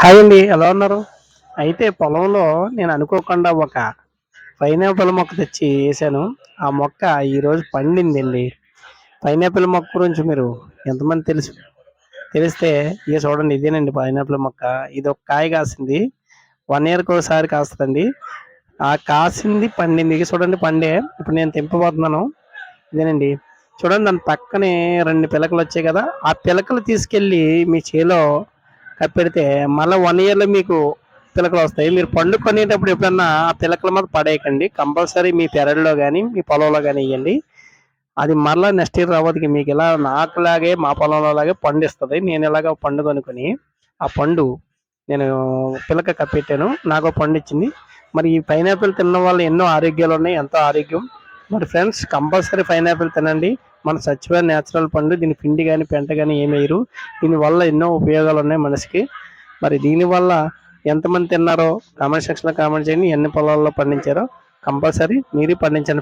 Hi అండి ఎలా ఉన్నారు? అయితే పొలంలో నేను అనుకోకుండా ఒక పైనాపిల్ మొక్క తెచ్చి వేసాను. ఆ మొక్క ఈరోజు పండిందండి. పైనాపిల్ మొక్క గురించి మీరు ఎంతమంది తెలుసు? తెలిస్తే ఇక చూడండి ఇదేనండి పైనాపిల్ మొక్క. ఇది ఒక కాయ కాసింది. వన్ ఇయర్కి ఒకసారి కాస్తుందండి. ఆ కాసింది పండింది. ఇక చూడండి పండే. ఇప్పుడు నేను తెంపబోతున్నాను. ఇదేనండి. చూడండి దాని పక్కనే రెండు పిలకలు వచ్చాయి కదా. ఆ పిలకలు తీసుకెళ్ళి మీ చేలో కప్పెడితే మళ్ళీ వన్ ఇయర్లో మీకు పిలకలు వస్తాయి. మీరు పండు కొనేటప్పుడు ఎప్పుడన్నా ఆ పిలకల మీద పడేయకండి. కంపల్సరీ మీ పెరడులో కానీ మీ పొలంలో కానీ వేయండి. అది మళ్ళీ నెక్స్ట్ ఇయర్ రావద్దుకి మీకు ఇలా నాకులాగే మా పొలంలో లాగే పండు ఇస్తుంది నేను ఇలాగ పండు కొనుక్కొని ఆ పండు నేను పిలక కప్పెట్టాను. నాకు పండు ఇచ్చింది మరి ఈ పైనాపిల్ తినడం వల్ల ఎన్నో ఆరోగ్యాలు ఉన్నాయి ఎంతో ఆరోగ్యం. మరి ఫ్రెండ్స్ కంపల్సరీ పైనాపిల్ తినండి. మన సచివ నేచురల్ పండు దీని పిండి కానీ పెంట కానీ ఏమేయరు వేయరు. దీనివల్ల ఎన్నో ఉపయోగాలు ఉన్నాయి మనిషికి. మరి దీనివల్ల ఎంతమంది తిన్నారో కామెంట్ సెక్షన్లో కామెంట్ చేయండి. ఎన్ని పొలాల్లో పండించారో కంపల్సరీ మీరు పండించండి.